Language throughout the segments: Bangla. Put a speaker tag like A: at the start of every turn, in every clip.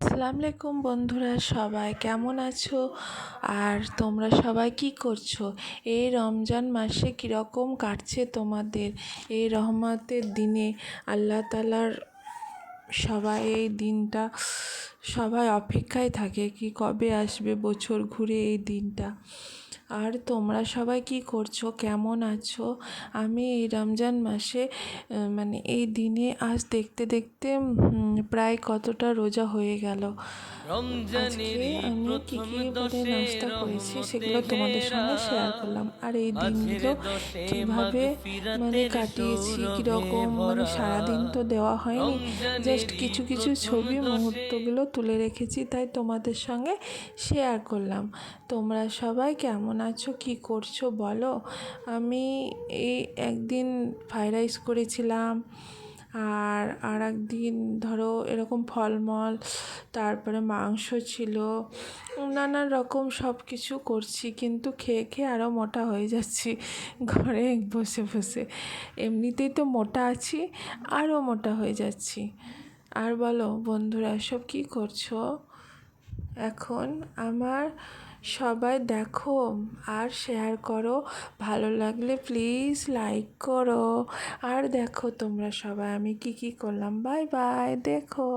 A: আসসালামু আলাইকুম বন্ধুরা, সবাই কেমন আছো? আর তোমরা সবাই কি করছ? এই রমজান মাসে কীরকম কাটছে তোমাদের? এই রহমতের দিনে আল্লাহ তালার সবাই এই দিনটা সবাই অপেক্ষায় থাকে কি কবে আসবে বছর ঘুরে এই দিনটা। আর তোমরা সবাই কি করছ? কেমন আছো? আমি এই রমজান মাসে মানে এই দিনে আজ দেখতে দেখতে প্রায় কতটা রোজা হয়ে গেল। আজকে আমি কি কি মানে নাস্তা করেছি সেগুলো তোমাদের সঙ্গে শেয়ার করলাম। আর এই দিনগুলো কীভাবে মানে কাটিয়েছি কীরকম মানে সারাদিন তো দেওয়া হয়নি। জাস্ট কিছু কিছু ছবি মুহূর্তগুলো তুলে রেখেছি, তাই তোমাদের সঙ্গে শেয়ার করলাম। তোমরা সবাই কেমন আছো? কি করছ? বলো। আমি এই একদিন ফ্রাইড রাইস করেছিলাম, আর আর একদিন ধরো এরকম ফলমল, তারপরে মাংস ছিল নানান রকম সব কিছু করছি, কিন্তু খেয়ে খেয়ে আরও মোটা হয়ে যাচ্ছি, ঘরে বসে বসে। এমনিতেই তো মোটা আছি আরও মোটা হয়ে যাচ্ছি। আর বলো, বন্ধুরা সব কী করছ? এখন আমার সবাই দেখো আর শেয়ার করো। ভালো লাগলে প্লিজ লাইক করো। আর দেখো তোমরা সবাই, আমি কি কি করলাম? বাই বাই দেখো।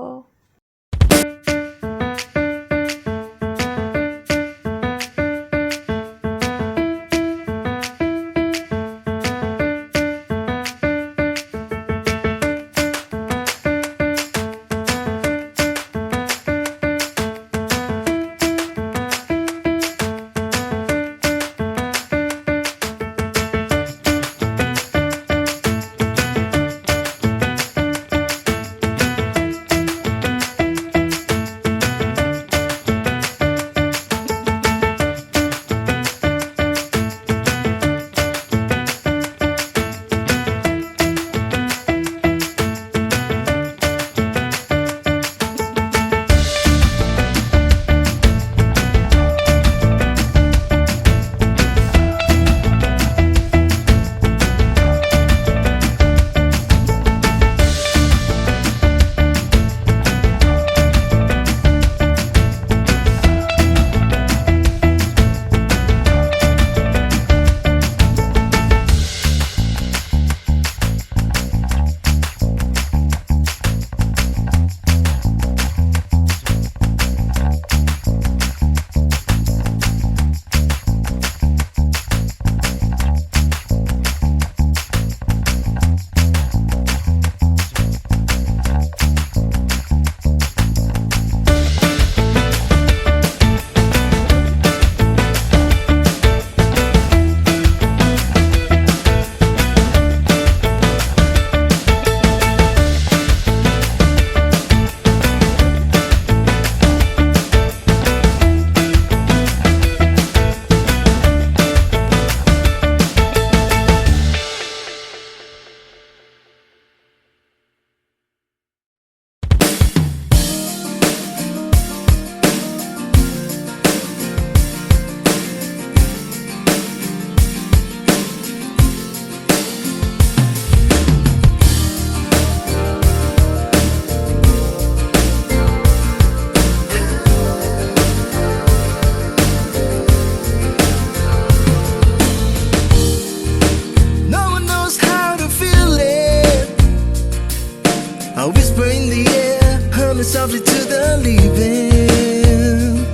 B: Humming softly to the leaving.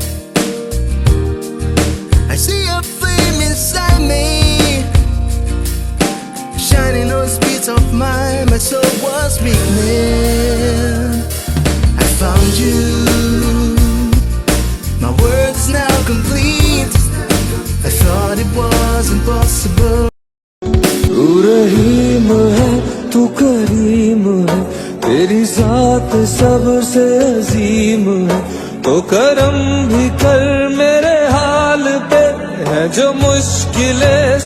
B: I see a flame inside me, shining on the speeds of mine. My soul was weakening. I found you. My world is now complete. I thought it was impossible.
C: तू ذات سب سے عظیم ہے تو کرم بھی کر میرے حال پہ ہے جو مشکلیں